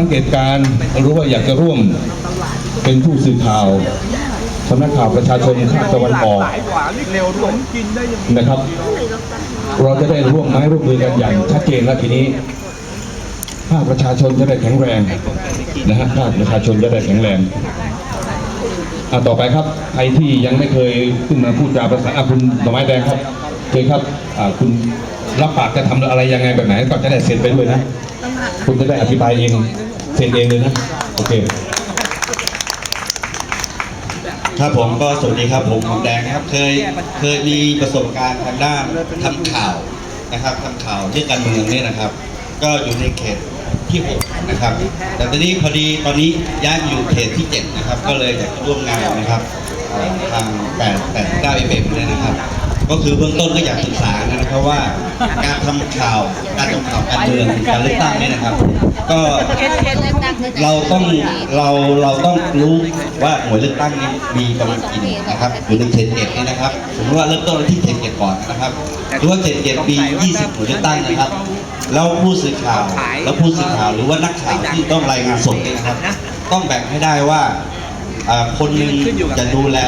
สังเกตการหรือว่าอยากจะร่วมเป็นผู้สื่อข่าวสำนักข่าวประชาชนภาคตะวันออกนะครับ เราจะได้ร่วมไม้ร่วมมือกันอย่างชัดเจนแล้วทีนี้ภาคประชาชนจะได้แข็งแรงนะฮะภาคประชาชนจะได้แข็งแรงอะต่อไปครับใครที่ยังไม่เคยขึ้นมาพูดจาภาษาอะคุณดอกไม้แดงครับเชิญครับอ่าคุณรับปากจะทำอะไรยังไงแบบไหนก็จะได้เซ็นไปด้วยนะ คุณจะได้อธิบายเอง ซ็นเองเลยนะ โอเค ครับผมก็สวัสดีครับผมหอมแดงนะครับ เคยเคยมีประสบการณ์ทางด้านทำข่าวนะครับทำข่าวเรื่องการเมืองเนี่ยนะครับ ก็อยู่ในเขตที่6นะครับ แต่ตอนนี้พอดีตอนนี้ย้ายมาอยู่เขตที่ 7 นะครับ ก็เลยอยากจะร่วมงานนะครับเอ่อทาง8 8 9เอเเนี่ยนะครับ ก็คือเบื้องต้นก็อยากศึกษานะครับว่าการทำข่าวการทำข่าวการเมืองการเลือกตั้งเนี่ยนะครับ ก็เราต้องเราเราต้องรู้ว่าหน่วยเลือกตั้งนี้มีประมาณกี่หน่วยนะครับอยู่ในเขตเจ็ดนี่นะครับสมมติว่าเริ่มต้นที่เขตเจ็ดก่อนนะครับหรือว่าเขตเจ็ดมี 20 หน่วยเลือกตั้งนะครับแล้วผู้สื่อข่าวแล้วผู้สื่อข่าวหรือว่านักข่าวที่ต้องรายงานสดเนี่ยนะครับ ต้องแบ่งให้ได้ว่าอ่าคนหนึงจะดูแล